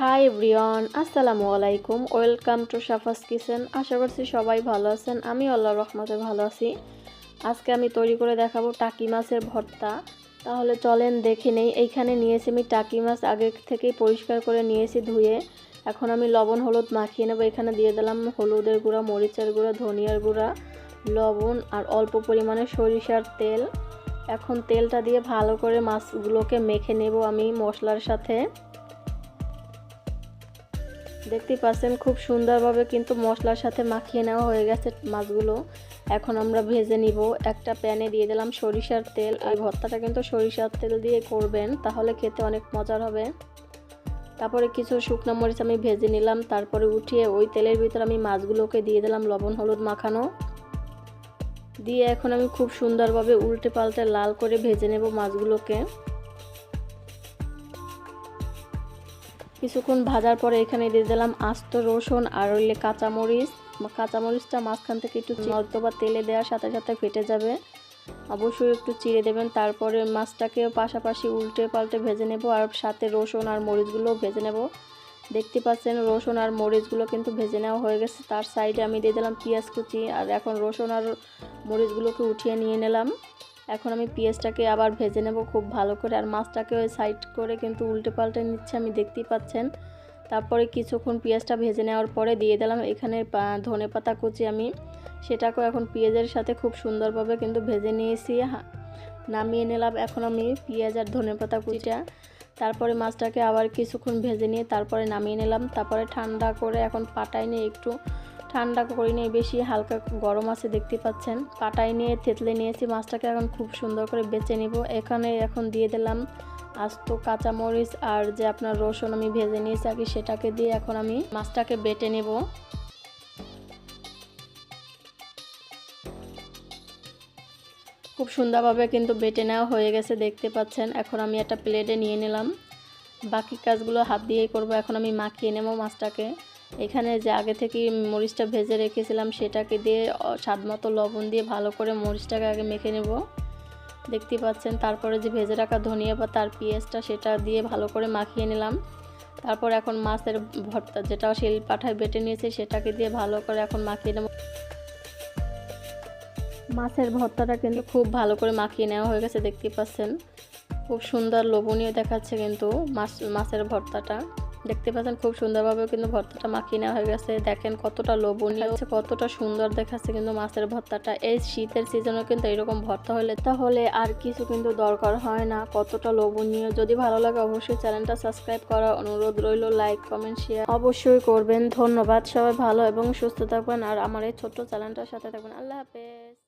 High everyone আসসালামু আলাইকুম welcome to Safa's kitchen আশা করছি সবাই ভালো আছেন, আমি আল্লাহর রহমতে ভালো আছি। আজকে আমি তৈরি করে দেখাবো টাকি মাছের ভর্তা। তাহলে চলেন দেখে নেই, এইখানে নিয়েছি আমি টাকি মাছ, আগে থেকেই পরিষ্কার করে নিয়েছি ধুয়ে। এখন আমি লবণ, হলুদ মাখিয়ে নেব, এখানে দিয়ে দিলাম হলুদের গুঁড়া, মরিচের গুঁড়া, ধনিয়ার গুঁড়া, লবণ আর অল্প পরিমাণে সরিষার তেল। এখন তেলটা দিয়ে ভালো করে মাছগুলোকে মেখে নেব আমি মশলার সাথে। দেখতে পাচ্ছেন, খুব সুন্দরভাবে কিন্তু মশলার সাথে মাখিয়ে নেওয়া হয়ে গেছে মাছগুলো। এখন আমরা ভেজে নিব। একটা প্যানে দিয়ে দিলাম সরিষার তেল। এই ভর্তাটা কিন্তু সরিষার তেল দিয়ে করবেন, তাহলে খেতে অনেক মজার হবে। তারপরে কিছু শুকনো মরিচ আমি ভেজে নিলাম। তারপরে উঠিয়ে ওই তেলের ভিতর আমি মাছগুলোকে দিয়ে দিলাম লবণ, হলুদ মাখানো। দিয়ে এখন আমি খুব সুন্দরভাবে উল্টে পাল্টে লাল করে ভেজে নেব মাছগুলোকে। কিছুক্ষণ ভাজার পরে এখানে দিয়ে দিলাম আস্ত রসুন আর হইলে কাঁচামরিচ। কাঁচামরিচটা মাঝখান থেকে একটু অথবা তেলে দেওয়ার সাথে সাথে ফেটে যাবে। অবশ্যই একটু চিড়ে দেবেন, তারপরে মাছটাকে পাশাপাশি উল্টে পাল্টে ভেজে নেব আর সাথে রসুন আর মরিচগুলোও ভেজে নেব। দেখতে পাচ্ছেন রসুন আর মরিচগুলো কিন্তু ভেজে নেওয়া হয়ে গেছে। তার সাইডে আমি দিয়ে দিলাম পেঁয়াজ কুচি আর এখন রসুন আর মরিচগুলোকে উঠিয়ে নিয়ে নিলাম। এখন আমি পেঁয়াজটাকে আবার ভেজে নেব খুব ভালো করে, আর মাছটাকে ওই সাইড করে কিন্তু উল্টে পাল্টে নিচ্ছে আমি দেখতেই পাচ্ছেন। তারপরে কিছুক্ষণ পেঁয়াজটা ভেজে নেওয়ার পরে দিয়ে দিলাম এখানে ধনে পাতা কুচি আমি। সেটাকেও এখন পেঁয়াজের সাথে খুব সুন্দরভাবে কিন্তু ভেজে নিয়েছি নামিয়ে নিলাম এখন আমি পেঁয়াজ আর ধনে পাতা কুচিটা। তারপরে মাছটাকে আবার কিছুক্ষণ ভেজে নিয়ে তারপরে নামিয়ে নিলাম, তারপরে ঠান্ডা করে এখন পাটায় নিয়ে একটু ঠান্ডা করি নিয়ে বেশি হালকা গরম আছে দেখতে পাচ্ছেন। পাটায় নিয়ে, থেতলে নিয়েছি মাছটাকে, এখন খুব সুন্দর করে বেছে নিব। এখানে এখন দিয়ে দিলাম আস্ত কাঁচামরিচ আর যে আপনার রসুন আমি ভেজে নিয়েছি আগে সেটাকে দিয়ে এখন আমি মাছটাকে বেটে নেব। খুব সুন্দরভাবে কিন্তু বেটে নেওয়া হয়ে গেছে দেখতে পাচ্ছেন। এখন আমি একটা প্লেটে নিয়ে নিলাম। বাকি কাজগুলো হাত দিয়েই করব। এখন আমি মাখিয়ে নেব মাছটাকে। এখানে যে আগে থেকে মরিচটা ভেজে রেখেছিলাম, সেটাকে দিয়ে স্বাদ মতো লবণ দিয়ে ভালো করে মরিচটাকে আগে মেখে নেব। দেখতে পাচ্ছেন, তারপরে যে ভেজে রাখা ধনিয়া বা তার পেঁয়াজটা, সেটা দিয়ে ভালো করে মাখিয়ে নিলাম। তারপর এখন মাছের ভর্তা, যেটা শিল পাঠায় বেটে নিয়েছে, সেটাকে দিয়ে ভালো করে এখন মাখিয়ে নেব। মাছের ভর্তাটা কিন্তু খুব ভালো করে মাখিয়ে নেওয়া হয়ে গেছে, দেখতে পাচ্ছেন। খুব সুন্দর লোভনীয় দেখাচ্ছে কিন্তু মাছ, মাছের ভর্তাটা। দেখতে পাচ্ছেন খুব সুন্দরভাবে কিন্তু ভর্তাটা মাখিয়ে নেওয়া হয়ে গেছে। দেখেন কতটা লোভনীয়। হচ্ছে কতটা সুন্দর দেখাচ্ছে কিন্তু মাছের ভর্তাটা। এই শীতের সিজনে কিন্তু এরকম ভর্তা হলে তাহলে আর কিছু কিন্তু দরকার হয় না। কতটা লোভনীয়। যদি ভালো লাগে অবশ্যই চ্যানেলটা সাবস্ক্রাইব করার অনুরোধ রইল। লাইক কমেন্ট শেয়ার অবশ্যই করবেন। ধন্যবাদ। সবাই ভালো এবং সুস্থ থাকবেন। আর আমার এই ছোট্ট চ্যানেলটার সাথে থাকবেন। আল্লাহ হাফেজ।